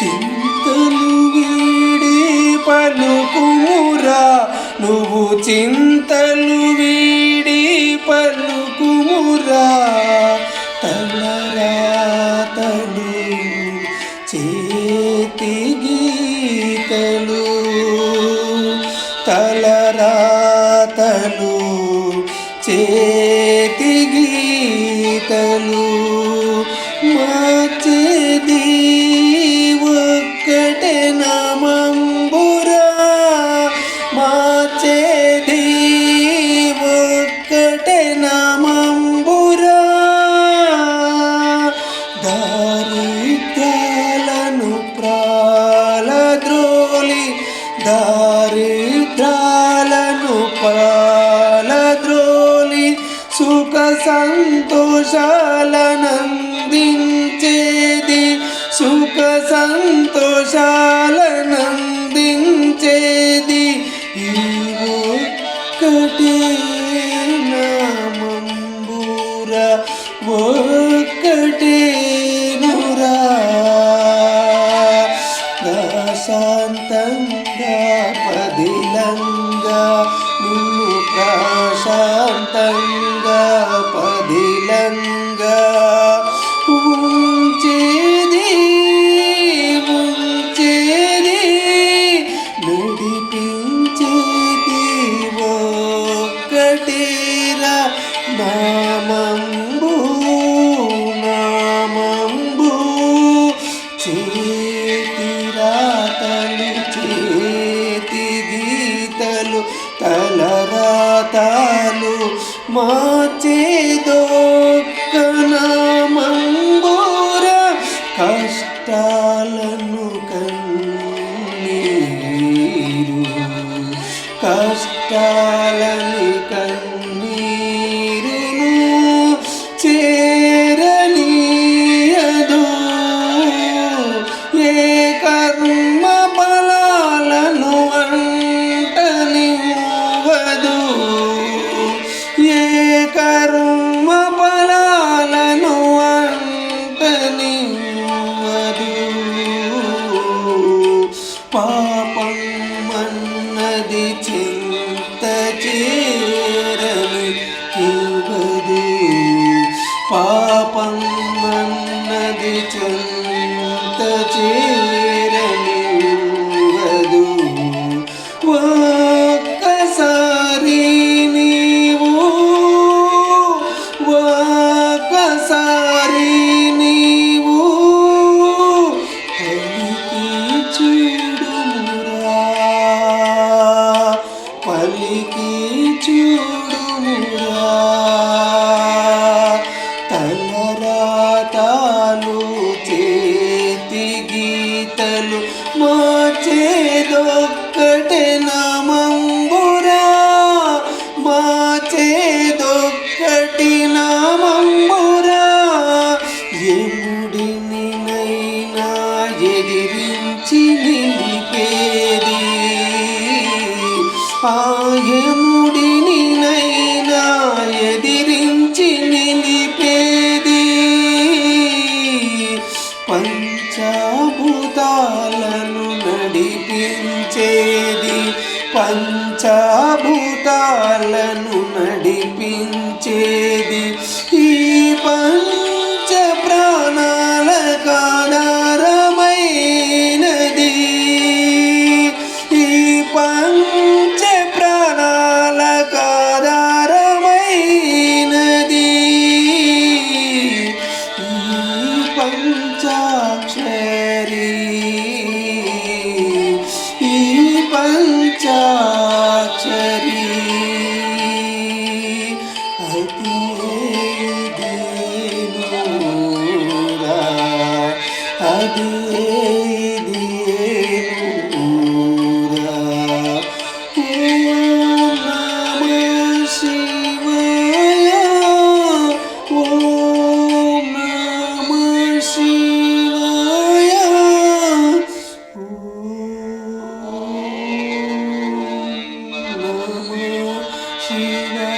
చింతలు వీడి పలుకుమురా నువ్వు చింతలు వీడి పలుకుమురా. తలరాతలు చేతి గీతలు తలరాతలు చే దారిద్రాలను ప్రాలద్రోలి సుఖ సంతోషాలనంద ప్రశాంతంగా పదిలంగా నిన్ను ప్రశాంతంగా పదిలంగా ఉంచేది ఉంచేది నడిపించేది ఒక్కటే. తలరాతాలు మార్చేదొక్క కష్టాలను కన్నీరు కష్టాలను కన్నీరును ചിന്ത ചേരമിക്കുവത് പാപം നന്നതി ചിന്ത ചേ ఆయముడిని నైనా ఎదిరించి నిలిపేది. పంచభూతాలను నడిపించేది. పంచభూతాలను నడిపించేది. she knows.